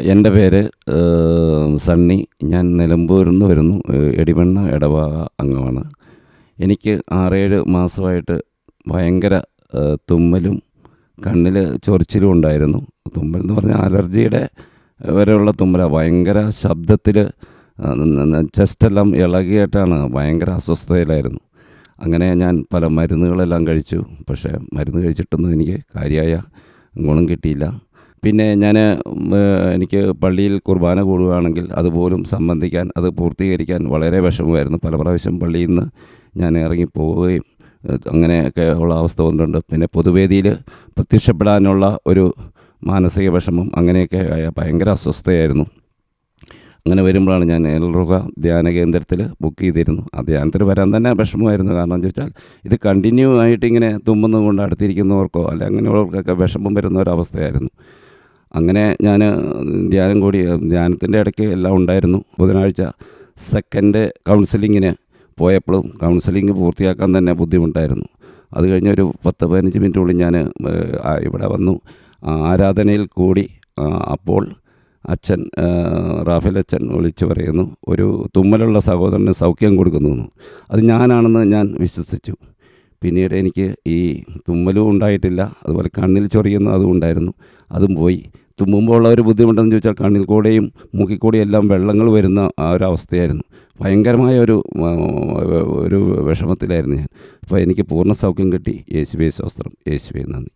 എന്റെ പേര് സണ്ണി. ഞാൻ നിലമ്പൂരിൽ നിന്ന് വരുന്നു. എടിമണ്ണ ഇടവക അംഗമാണ്. എനിക്ക് ആറേഴ് മാസമായിട്ട് ഭയങ്കര തുമ്മലും കണ്ണിൽ ചൊറിച്ചിലും ഉണ്ടായിരുന്നു. തുമ്മൽ എന്ന് പറഞ്ഞാൽ അലർജിയുടെ വരെയുള്ള തുമ്മലാണ് ഭയങ്കര ശബ്ദത്തിൽ ചെസ്റ്റെല്ലാം ഇളകിയിട്ടാണ് ഭയങ്കര അസ്വസ്ഥതയിലായിരുന്നു. അങ്ങനെ ഞാൻ പല മരുന്നുകളെല്ലാം കഴിച്ചു. പക്ഷേ മരുന്ന് കഴിച്ചിട്ടൊന്നും എനിക്ക് കാര്യമായ ഗുണം കിട്ടിയില്ല. പിന്നെ ഞാൻ എനിക്ക് പള്ളിയിൽ കുർബാന കൂടുകയാണെങ്കിൽ അതുപോലും സംബന്ധിക്കാൻ അത് പൂർത്തീകരിക്കാൻ വളരെ വിഷമമായിരുന്നു. പല പ്രാവശ്യം പള്ളിയിൽ നിന്ന് ഞാൻ ഇറങ്ങിപ്പോവുകയും അങ്ങനെയൊക്കെ ഉള്ള അവസ്ഥ വന്നിട്ടുണ്ട്. പിന്നെ പൊതുവേദിയിൽ പ്രത്യക്ഷപ്പെടാനുള്ള ഒരു മാനസിക വിഷമം അങ്ങനെയൊക്കെ ആയ ഭയങ്കര അസ്വസ്ഥയായിരുന്നു. അങ്ങനെ വരുമ്പോഴാണ് ഞാൻ എൽറുക ധ്യാന കേന്ദ്രത്തിൽ ബുക്ക് ചെയ്തിരുന്നു. ആ ധ്യാനത്തിൽ വരാൻ തന്നെ വിഷമമായിരുന്നു. കാരണം എന്ന് വെച്ചാൽ ഇത് കണ്ടിന്യൂ ആയിട്ട് ഇങ്ങനെ തുമ്മുന്നത് അടുത്തിരിക്കുന്നവർക്കോ അല്ലെ അങ്ങനെയുള്ളവർക്കൊക്കെ വിഷമം വരുന്ന ഒരവസ്ഥയായിരുന്നു അങ്ങനെ ഞാൻ ധ്യാനം കൂടി ധ്യാനത്തിന്റെ ഇടയ്ക്ക് എല്ലാം ഉണ്ടായിരുന്നു. ബുധനാഴ്ച സെക്കൻഡ് കൗൺസിലിങ്ങിന് പോയപ്പോഴും കൗൺസിലിംഗ് പൂർത്തിയാക്കാൻ തന്നെ ബുദ്ധിമുട്ടായിരുന്നു. അത് കഴിഞ്ഞ് ഒരു പത്ത് പതിനഞ്ച് മിനിറ്റുള്ളിൽ ഞാൻ ഇവിടെ വന്നു. ആരാധനയിൽ കൂടി അപ്പോൾ അച്ഛൻ റാഫേൽ അച്ഛൻ വിളിച്ചു പറയുന്നു ഒരു തുമ്മലുള്ള സഹോദരന് സൗഖ്യം കൊടുക്കുന്നു. അത് ഞാനാണെന്ന് ഞാൻ വിശ്വസിച്ചു. പിന്നീട് എനിക്ക് ഈ തുമ്മലും ഉണ്ടായിട്ടില്ല. അതുപോലെ കണ്ണിൽ ചൊറിയുന്ന അതും ഉണ്ടായിരുന്നു. അതും പോയി. തുമ്മുമ്പോൾ ഉള്ള ഒരു ബുദ്ധിമുട്ടെന്ന് ചോദിച്ചാൽ കണ്ണിൽ കൂടെയും മുക്കിക്കൂടെയും എല്ലാം വെള്ളങ്ങൾ വരുന്ന ആ ഒരു അവസ്ഥയായിരുന്നു. ഭയങ്കരമായ ഒരു ഒരു വിഷമത്തിലായിരുന്നു ഞാൻ. അപ്പോൾ എനിക്ക് പൂർണ സൗഖ്യം കിട്ടി. യേശുവേ ശാസ്ത്രം യേശുവേ നന്ദി.